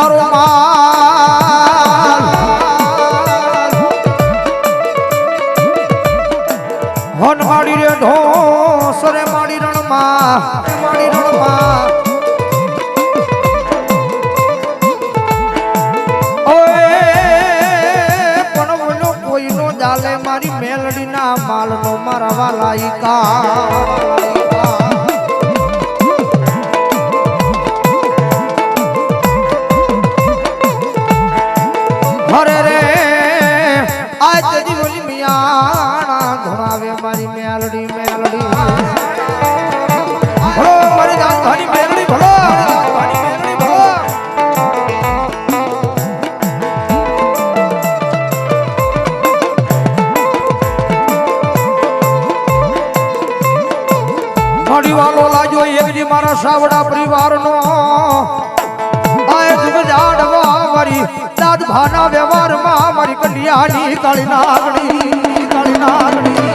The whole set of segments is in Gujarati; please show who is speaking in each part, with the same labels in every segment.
Speaker 1: તારો કાળી નાગણી કાળી નાગણી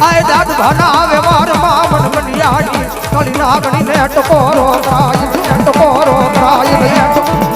Speaker 1: મારી દાદ ભાના વ્યવહારમાં મન કન્યાની કાળી નાગણી ને ટકોરો કરાય ને ટકોરો કરાય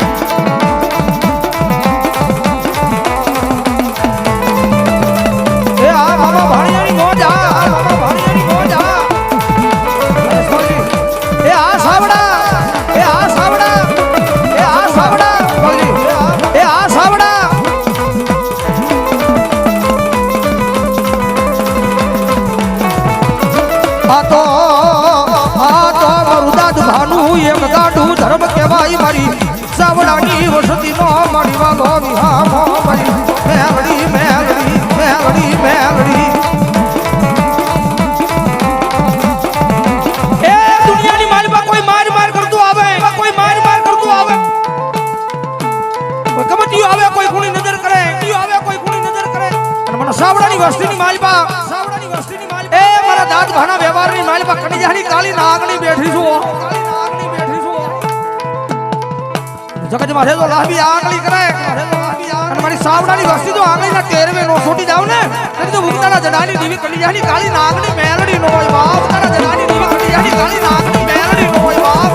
Speaker 1: મારે તો લાંબી આંગળી કરાય. અને મારી સાવડાની વસ્તી તો આંગળીના ટેરવે નો છૂટી જાવ ને, એટલે તો ભૂતાના જડાની દીવી કલિયાની કાળી નાગની મેલડી નો બાપ. તારા જડાની દીવી કલિયાની કાળી નાગની મેલડી નો બાપ.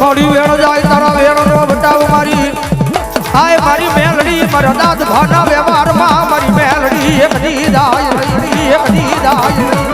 Speaker 1: મોડી વેળો જાય તારા દાદ ભાના વ્યવહારમાં મારી મેલડી એક દી દાય રહી એક દી દાય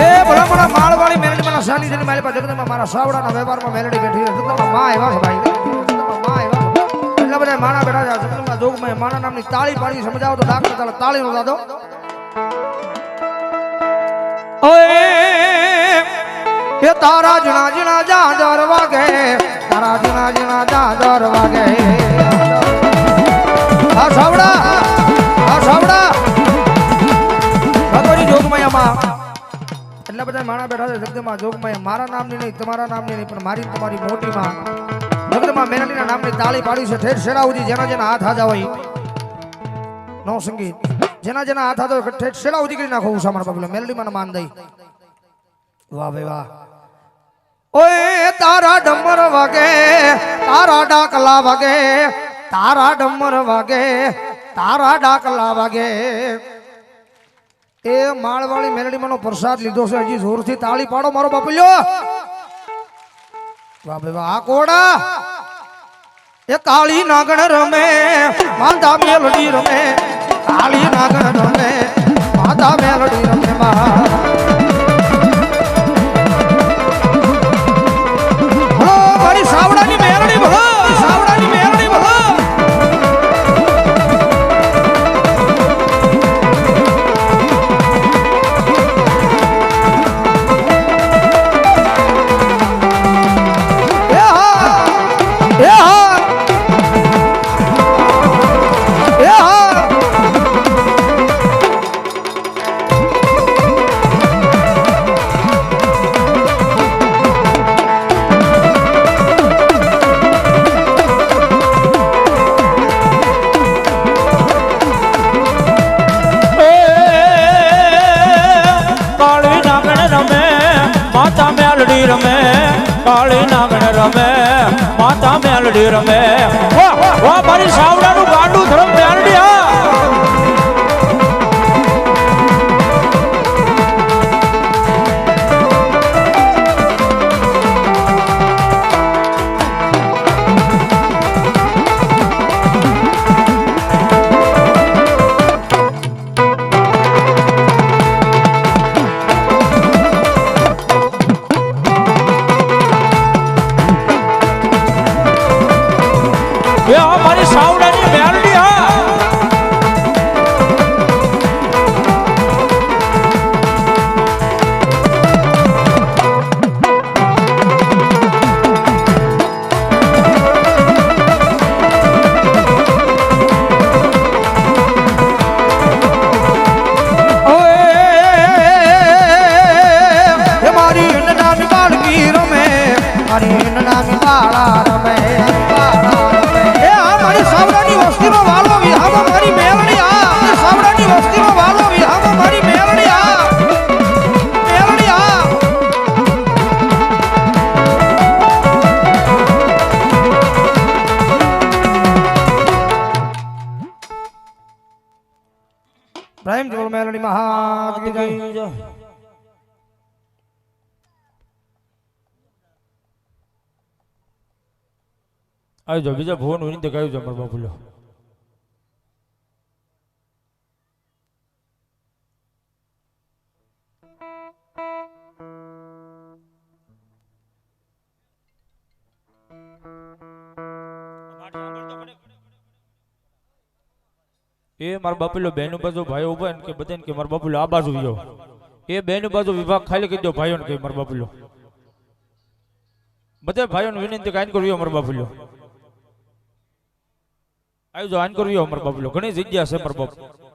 Speaker 1: એ ભલા ભલા માળવાળી મેલડી મારા સાની જની મારી પાસે જગદંબા મારા સાવડાના વ્યવહારમાં મેલડી બેઠી છે. જગદંબા માં એવા છે ભાઈ. જગદંબા માં એવા છે. એટલા બધા માણા બેઠા છે. જગદંબા જોગમાં માણા નામની તાળી પાડી સમજાવો તો ડાક તાળી તાળી નો દાદો. ઓય, એ તારા જણા જણા જાદર વાગે. તારા જણા જણા જાદર વાગે. સાવડા સાવડા. જોગમાં એટલા બધા માણા બેઠા છે જગદમાં જોગમાં મારા નામની નહીં, તમારા નામની નહીં, પણ મારી તમારી મોટીમાં જગદમાં મેનાલીના નામની તાળી પાડી છે. ઠેર શેરા સુધી જેના જેના હાથ હાજા હોય. નો સંગીત જેના જેના હાથ હાથ હોય ઠેર શેરા કરી નાખો ઉષા મારા પગલે મેલડીમાં માન દઈ. વાહ ભાઈ વાહ. ઓય, તારા ડમર વાગે, તારા ડાકલા વાગે, તારા ડમર વાગે, તારા ડાકલા વાગે. એ માળવાળી મેલડીમાંનો પ્રસાદ લીધો છે. હજી જોરથી તાળી પાડો મારો બાપલ્યો. બાપે આ કોડા એ કાળી નાગણ રમે, માતા મેલડી રમે, કાળી નાગણ રમે, માતા મેલડી રમે સાવડાની
Speaker 2: આવી જાઓ બીજા ભુવન વિનંતી કહ્યું છે મારા બાપુલો. એ મારા બાપુલો બેન બાજુ ભાઈ ઊભો ને કે બધાને કે મારા બાપુલો આ બાજુ ગયો. એ બેન બાજુ વિભાગ ખાલી કરી દો ભાઈઓને કે મારા બાપુલો. બધા ભાઈઓને વિનંતી કાંઈ કરવી મારા બાપુલો. આવી જાઓ આન કરવી અમર બાપુલો. ઘણી જગ્યા છે મારા બાપુ.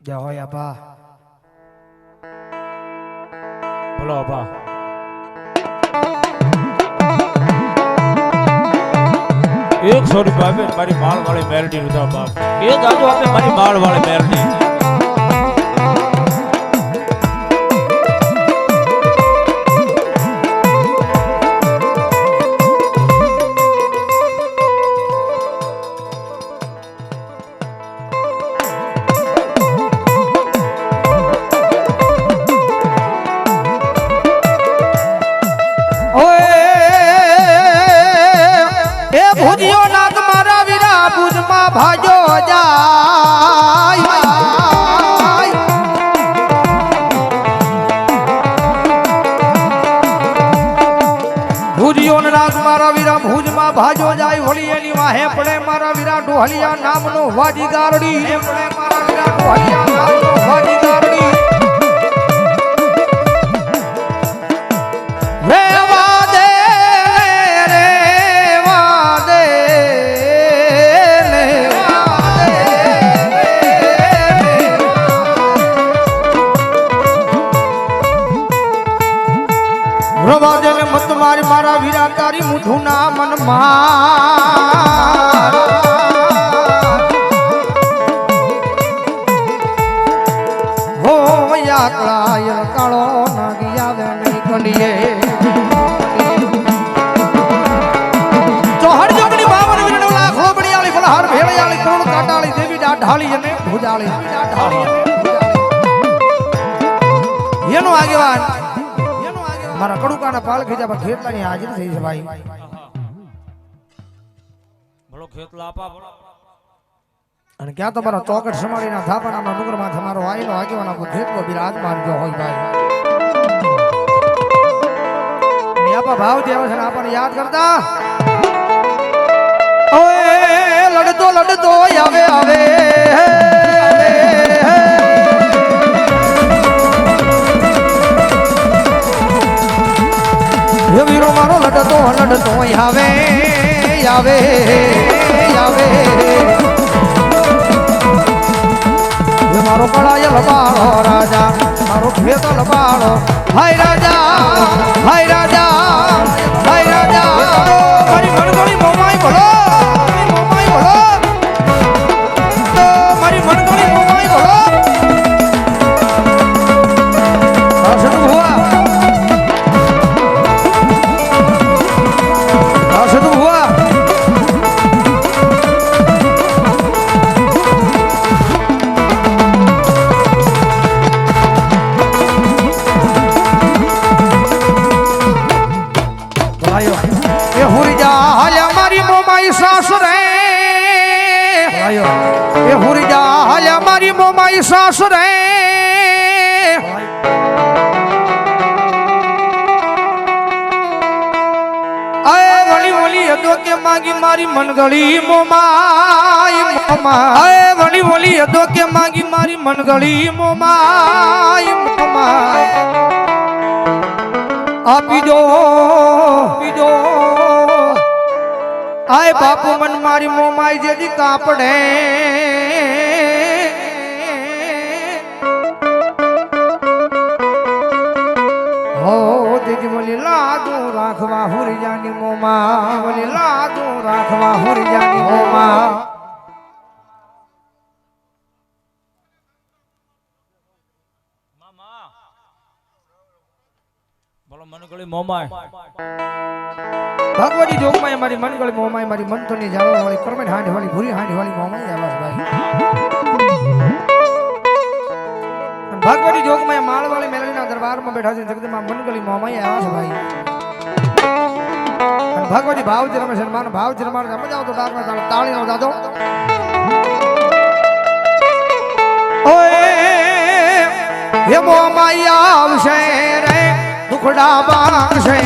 Speaker 1: જય હોય આપા
Speaker 2: ભલો બા એક સો રૂપિયા આપે મારી માળ વાળી મેરડી નું બાપ. એક આજુ આપે મારી માળ વાળી મેરડી.
Speaker 1: વાજી ગારડી ડાઢાળી અને ભુજાળી. એનો આગેવાન મારા કડુકાના પાલ ખીજા પર ખેતલાની હાજરી થઈ છે ભાઈ
Speaker 2: ભલો ખેતલા આપા.
Speaker 1: અને ક્યાં તમારા ચોકટ સમાડીના થાપણાના ડુંગરમાં તમારો આઈનો આગેવાન આપણો ખેતલો બિરાજમાન જો હોય ભાઈ આપા ભાવ દેવ છે આપણને યાદ કરતા. લડતો લડતો આવે આવે મારો, લડતો લડતો આવે આવે આવે. મારો કળાય લબાળો રાજા, મારો ખેત લબાળો. હાય રાજા હાય રાજા. માગી મારી મનગળી મોમાય મોમાય વળી વળી હતો કે માગી મારી મનગળી મોમાય મોમાય આપી દો આપી દો. આય બાપુ મન મારી મોમાય જેદી કાપડે. રાખવા હુરી જાની મોમા બોલી લાદુ રાખવા હુરી જાની મોમા.
Speaker 2: મનગળી મોમાય.
Speaker 1: ભગવતી જોગમાં મારી, મનગળી મોમાઈ મારી, મંતરની જાળવા વાળી કરમેન હાંડી વાળી ભૂરી હાંડી વાળી મોમાઈ આવાસ ભાઈ. ભગવતી જોગમાં માળવાળી મેલડીના દરબારમાં બેઠા છે, જગદમાં મનગળી મોમાઈ આવાસ ભાઈ. ભગવતી ભાવજી રમે છે માનો ભાવજી રમાડે સમજ મજા આવતો ડાકમાં તાળ નો દાદો ઓય હે માયા આવશે રે, દુખડા બાંધશે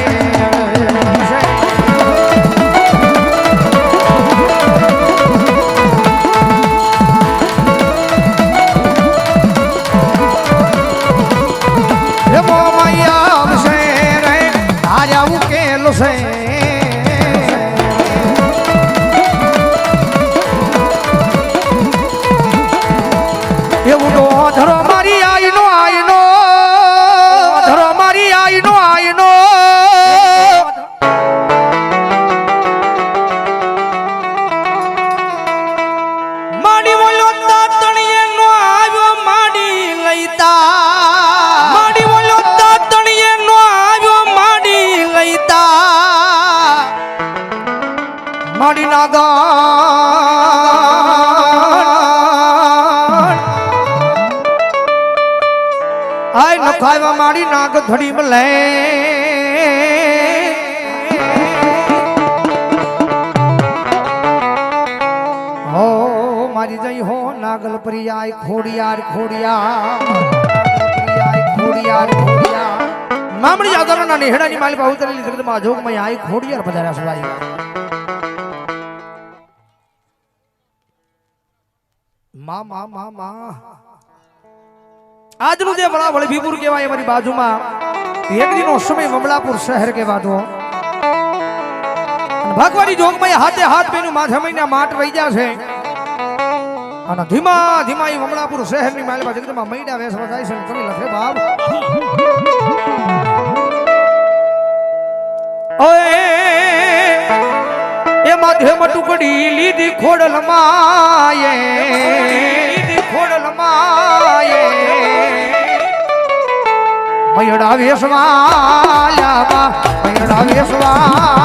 Speaker 1: ખોડિયાર ખોડિયાર પ્રિયાય ખોડિયાર ખોડિયાર માલી જાગરના નેહડાની માલિકા માં જોગ જોગમાં આઈ ખોડિયાર પધાર્યા સવાઈ માં માં માં માં. આજનું જે વડા વળભીપુર કહેવાય અમારી બાજુમાં એક દીનો સમય મમલાપુર શહેર કહેવાતો. ભગવાની જોગ જોગમાં હાથે હાથ પેનું માથે મહિના માટ વહી છે. અને ધીમા ધીમા એ મમલાપુર શહેરની માલમાં જગદમાં મૈડા વેસવા જાય છે તમે લખે બાપ. ઓય, એ માધ્યમ ટુકડી લીધી ખોડલ માયે ખોડલ માયે મયડા વેસવાયામાં મયડા વેસવાયામાં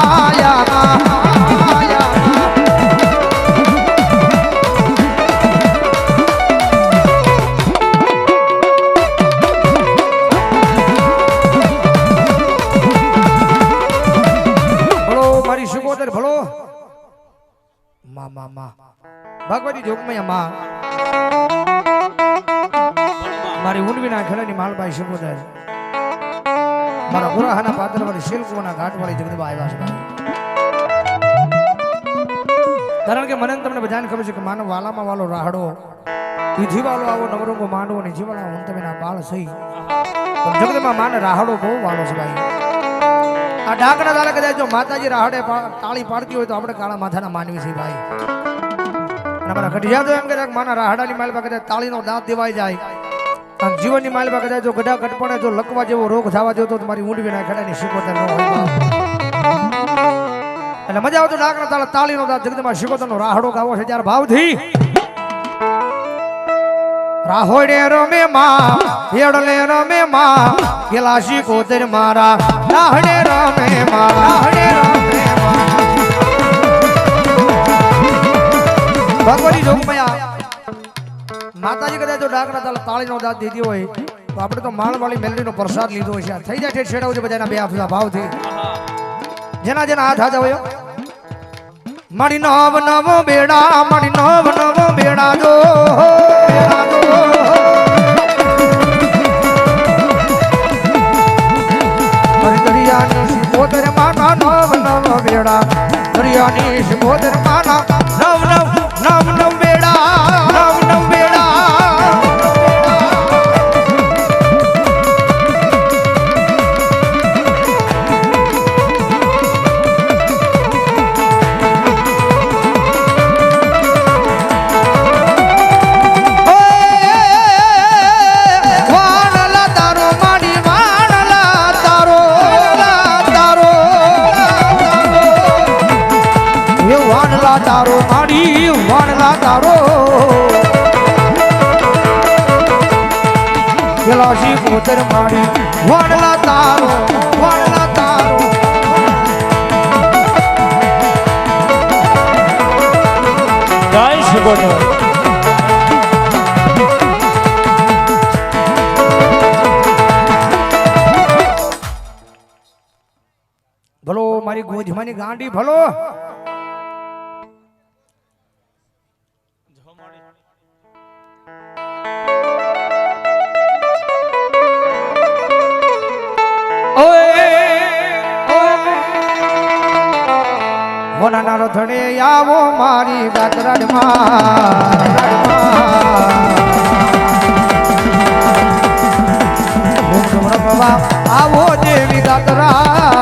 Speaker 1: ખેડાની મારા સુગોદર પાત્ર વાળી પાદરવાળી ઘાટ વાળી જગદબા આવ્યા છે ભાઈ. કારણ કે મને તમને બધાને ખબર છે કે માનવ વાલામાં વાલો રાહડો વિધિ વાલો આવો નવરંગો માંડવો ને જીવાળા હું તમે ના બાળ સહી. જગદમાં માને રાહડો બહુ વાલો છે ભાઈ. આ ડાકણા દ્વારા કદાચ જો માતાજી રાહડે તાળી પાડતી હોય તો આપણે કાળા માથાના માનવી છીએ ભાઈ. અને અમારા ગઢિયા તો એમ કે માના રાહડાની માલમાં કદાચ તાળીનો દાંત દેવાઈ જાય. અને જીવનની માલમાં કદાચ જો ગઢા ઘટપણે જો લકવા જેવો રોગ થવા જેવો તો મારી ઊંડવી ના ખેડાની શિકોતર ન હોય. એટલે મજા આવતો ડાકણા તાળા તાળીનો જગદમાં શિકોતરનો રાહડો ગાવો છે ત્યારે ભાવથી. રાહોડે રમે માં, હેડલે રમે માં ગેલાસી શીખોતર મારા, રાહડે રમે માં, રાહડે રમે માં. ભગવતી જોગમયા માતાજી કદાચ જો ડાકરા તાળ તાળીનો દાદ દીધી હોય, તો આપણે તો માળવાળી મેલડીનો પ્રસાદ લીધો હોય છે થઈ જાય છે છેડાવું છે બધાના બે આપણા ભાવથી. જેના જેના હાથ હાથ હોય મારી નવ નવ બેડા, મારી નવ નવ બેડા જો બેડા જો દરિયાની સિકોતર માના નવ નવ બેડા, દરિયાની સિકોતર માના તારો આડી વાણલા તારો. ગલાસી પોતર માડી વાણલા તારો વાણલા તારો.
Speaker 2: શિકોતર
Speaker 1: ભલો મારી ગોધમાની ગાંડી ભલો. હોનાના રથડે આવો મારી ગાતરાડમાં આવો દેવી ગાતરા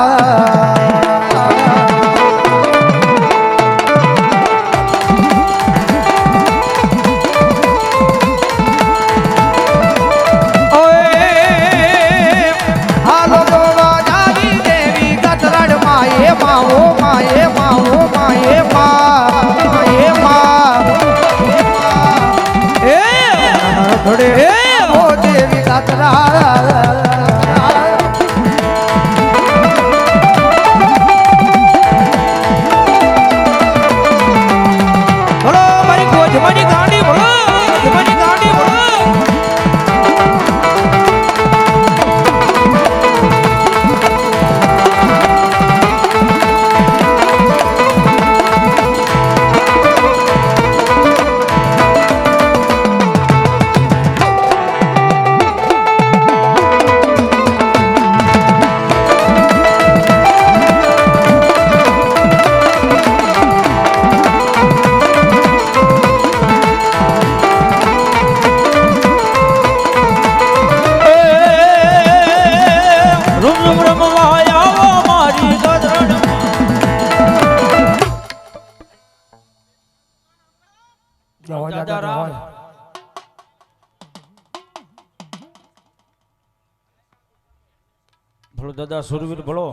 Speaker 2: દાદા સુરવીર ભળો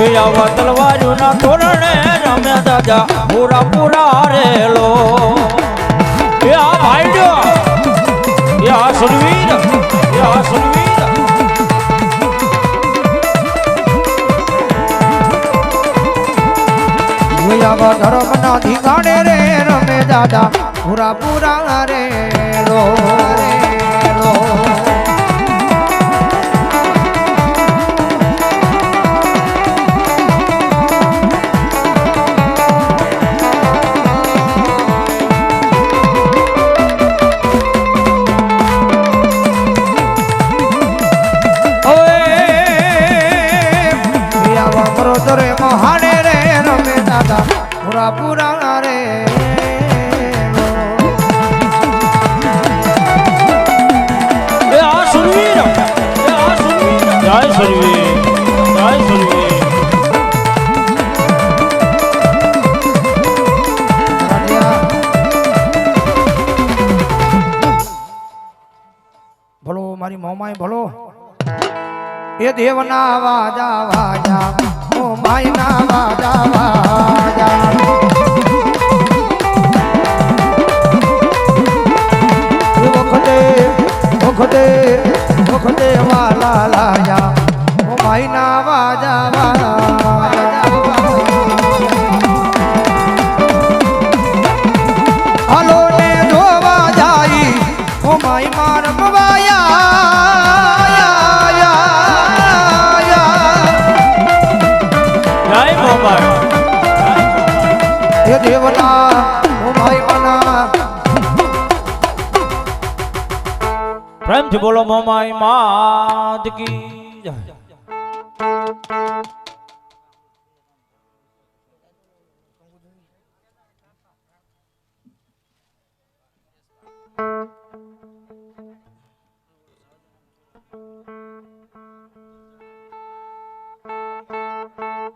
Speaker 2: એ ના તોરણે રમે દાદા પૂરા પૂરા રેલો
Speaker 1: ધર્મ ના ઠીકાણે રે રમે દાદા. પૂરા પૂરા રે રો રે પૂરા પૂરા રે
Speaker 2: જય સુરવીર. જય સુરવીર.
Speaker 1: ભલો મારી મોમાય ભલો. એ દેવના વાજા વાજા મોમાય ના વાજા વાજા. વખતે વખતે વાલા લાયા. ઓ માયના